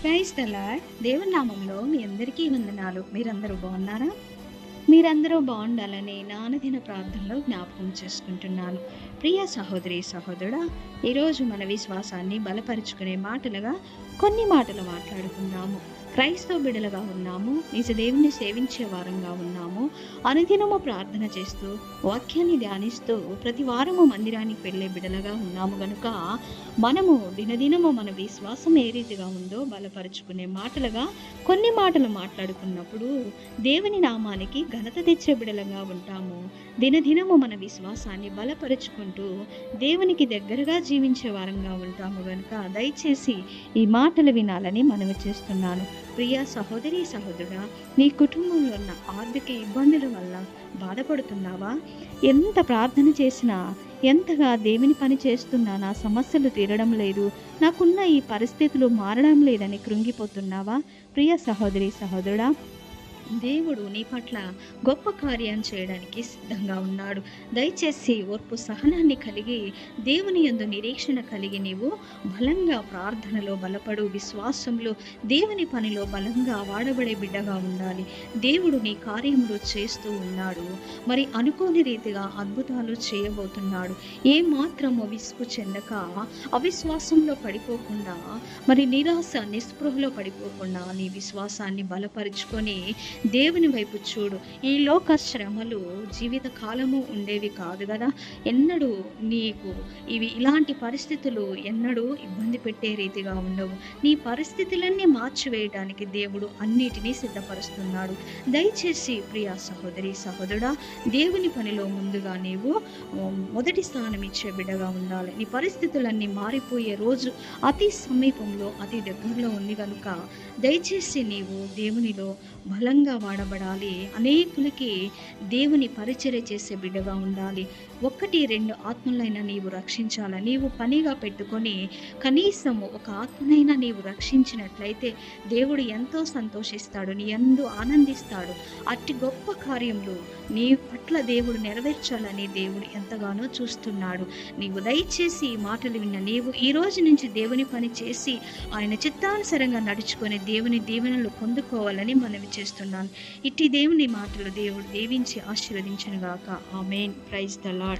Praise lord దేవుని నామంలో మీ అందరికీ వందనాలు. మీరందరూ బాగున్నారా? మీరందరూ బాగుండాలని నానదిన ప్రార్థనలో జ్ఞాపకం చేసుకుంటున్నాను. ప్రియ సహోదరి సహోదరుడా ఈరోజు మన విశ్వాసాన్ని బలపరుచుకునే మాటలుగా కొన్ని మాటలు మాట్లాడుకుందాము. క్రైస్తవ బిడలుగా ఉన్నాము నిజ దేవుని సేవించే వారంగా ఉన్నాము. అనుదినము ప్రార్థన చేస్తూ వాక్యాన్ని ధ్యానిస్తూ ప్రతి వారము మందిరానికి వెళ్ళే బిడలుగా ఉన్నాము గనుక మనము దినదినము మన విశ్వాసం ఏ రీతిగా ఉందో బలపరుచుకునే మాటలుగా కొన్ని మాటలు మాట్లాడుకున్నప్పుడు దేవుని నామానికి ఘనత తెచ్చే బిడలంగా ఉంటాము. దినదినము మన విశ్వాసాన్ని బలపరుచుకుని బలపరుచుకుంటూ దేవునికి దగ్గరగా జీవించే వారంగా ఉంటాము కనుక దయచేసి ఈ మాటలు వినాలని మనవి చేస్తున్నాను. ప్రియ సహోదరి సహోదరుడా నీ కుటుంబంలో ఉన్న ఆర్థిక ఇబ్బందుల వల్ల బాధపడుతున్నావా? ఎంత ప్రార్థన చేసినా ఎంతగా దేవుని పని చేస్తున్నా నా సమస్యలు తీరడం లేదు. నాకున్న ఈ పరిస్థితులు మారడం లేదని కృంగిపోతున్నావా? ప్రియ సహోదరి సహోదరుడా దేవుడు నీ పట్ల గొప్ప కార్యం చేయడానికి సిద్ధంగా ఉన్నాడు. దయచేసి ఓర్పు సహనాన్ని కలిగి దేవుని యందు నిరీక్షణ కలిగి నీవు బలంగా ప్రార్థనలో బలపడు విశ్వాసంలో దేవుని పనిలో బలంగా వాడబడే బిడ్డగా ఉండాలి. దేవుడు నీ కార్యములు చేస్తూ ఉన్నాడు. మరి అనుకోని రీతిగా అద్భుతాలు చేయబోతున్నాడు. ఏ మాత్రము విసుగు చెందక అవిశ్వాసంలో పడిపోకుండా మరి నిరాశ నిస్పృహలో పడిపోకుండా నీ విశ్వాసాన్ని బలపరుచుకొని దేవుని వైపు చూడు. ఈ లోక శ్రమలు జీవిత కాలము ఉండేవి కాదు కదా. ఎన్నడూ నీకు ఇవి ఇలాంటి పరిస్థితులు ఎన్నడూ ఇబ్బంది పెట్టే రీతిగా ఉండవు. నీ పరిస్థితులన్నీ మార్చివేయడానికి దేవుడు అన్నిటినీ సిద్ధపరుస్తున్నాడు. దయచేసి ప్రియా సహోదరి సహోదరుడా దేవుని పనిలో ముందుగా నీవు మొదటి స్థానం ఇచ్చే బిడ్డగా ఉండాలి. నీ పరిస్థితులన్నీ మారిపోయే రోజు అతి సమీపంలో అతి దగ్గరలో ఉంది కనుక దయచేసి నీవు దేవునిలో బలంగా వాడబడాలి. అనేకులకి దేవుని పరిచర్య చేసే బిడ్డగా ఉండాలి. ఒక్కటి రెండు ఆత్మలైనా నీవు రక్షించాలి? నీవు పనిగా పెట్టుకొని కనీసం ఒక ఆత్మనైనా నీవు రక్షించినట్లయితే దేవుడు ఎంతో సంతోషిస్తాడు నీ ఎందు ఆనందిస్తాడు. అట్టి గొప్ప కార్యంలో నీ పట్ల దేవుడు నెరవేర్చాలని దేవుడు ఎంతగానో చూస్తున్నాడు. నీవు దయచేసి ఈ మాటలు విన్న నీవు ఈ రోజు నుంచి దేవుని పని చేసి ఆయన చిత్తానుసరంగా నడుచుకొని దేవుని దీవెనలు పొందుకోవాలని మనవి చేస్తున్నాను ఇట్టి దేవుని మాటలు దేవుడు దీవించి ఆశీర్వదించను గాక ఆమెన్. Praise the lord